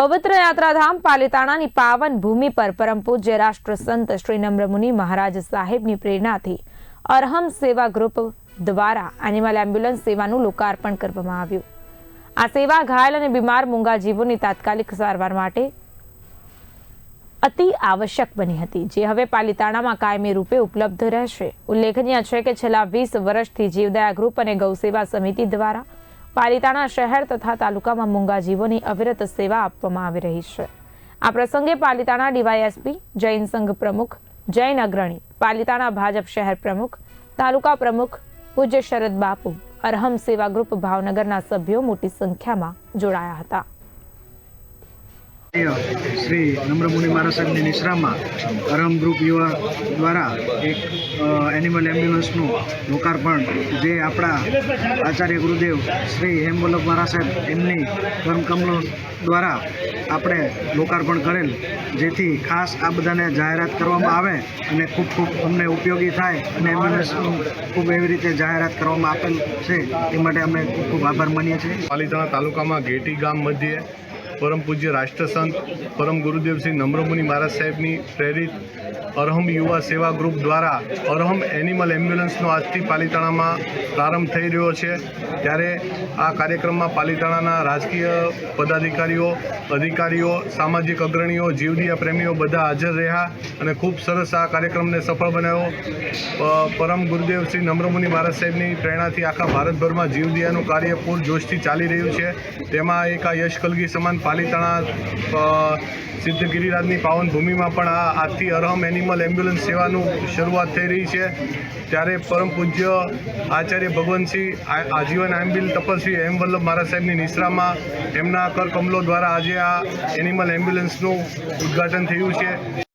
પવિત્ર યાત્રાધામ પાલિતાણાની પાવન ભૂમિ પર પરમ પૂજ્ય રાષ્ટ્ર સંત શ્રી નમ્રમુનિ મહારાજ સાહેબની પ્રેરણાથી અરહમ સેવા ગ્રુપ દ્વારા એનિમલ એમ્બ્યુલન્સ સેવાનું લોકાર્પણ કરવામાં આવ્યું. આ સેવા ઘાયલ અને બીમાર મૂંગા જીવોની તાત્કાલિક સારવાર માટે અતિ આવશ્યક બની હતી, જે હવે પાલિતાણામાં કાયમી રૂપે ઉપલબ્ધ રહેશે. ઉલ્લેખનીય છે કે છેલ્લા વીસ વર્ષથી જીવદયા ગ્રુપ અને ગૌસેવા સમિતિ દ્વારા પાલિતાણા શહેર તથા તાલુકામાં મૂંગા અવિરત સેવા આપવામાં આવી રહી છે. આ પ્રસંગે પાલિતાણા ડીવાયએસપી જૈન સંઘ પ્રમુખ, જૈન અગ્રણી, પાલિતાણા ભાજપ શહેર પ્રમુખ, તાલુકા પ્રમુખ, પૂજ્ય શરદ બાપુ, અરહમ સેવા ગ્રુપ ભાવનગરના સભ્યો મોટી સંખ્યામાં જોડાયા હતા. શ્રી નમ્રમુનિ મહારાજ નિશ્રામાં અરમ ગ્રુપ યુવા દ્વારા એક એનિમલ એમ્બ્યુલન્સનું લોકાર્પણ જે આપણા આચાર્ય ગુરુદેવ શ્રી હેમવલ્લભ મહારાજ એમની કર્મકમલો દ્વારા આપણે લોકાર્પણ કરેલ, જેથી ખાસ આ બધાને જાહેરાત કરવામાં આવે અને ખૂબ ખૂબ અમને ઉપયોગી થાય અને એમ્બ્યુલન્સનું ખૂબ એવી રીતે જાહેરાત કરવામાં આપેલ છે, એ માટે અમે ખૂબ ખૂબ આભાર માનીએ છીએ. પાલિતાણા તાલુકામાં ઘેટી ગામ મધ્યે પરમ પૂજ્ય રાષ્ટ્રસંત પરમ ગુરુદેવસિંહ નમ્રમુનિ મહારાજ સાહેબની પ્રેરિત અરહમ યુવા સેવા ગ્રુપ દ્વારા અરહમ એનિમલ એમ્બ્યુલન્સનો આજથી પાલિતાણામાં પ્રારંભ થઈ રહ્યો છે. ત્યારે આ કાર્યક્રમમાં પાલિતાણાના રાજકીય પદાધિકારીઓ, અધિકારીઓ, સામાજિક અગ્રણીઓ, જીવદિયા પ્રેમીઓ બધા હાજર રહ્યા અને ખૂબ સરસ આ કાર્યક્રમને સફળ બનાવ્યો. પરમ ગુરુદેવ શ્રી નમ્રમુનિ મહારાજ સાહેબની પ્રેરણાથી આખા ભારતભરમાં જીવદિયાનું કાર્ય પૂર જોશથી ચાલી રહ્યું છે. તેમાં એક આ યશ કલગી સમાન પાલિતાણા સિદ્ધ ગિરિરાજની પાવન ભૂમિમાં પણ આ આજથી અરહમ એનિમલ એમ્બ્યુલન્સ સેવાનું શરૂઆત થઈ રહી છે. ત્યારે પરમ પૂજ્ય આચાર્ય ભગવંતસિંહ આજીવન એમ્બિલ તપસ્વી હેમ વલ્લભ મહારાજ સાહેબની નિશ્રામાં એમના કરકમલો દ્વારા આજે આ એનિમલ એમ્બ્યુલન્સનું ઉદ્ઘાટન થયું છે.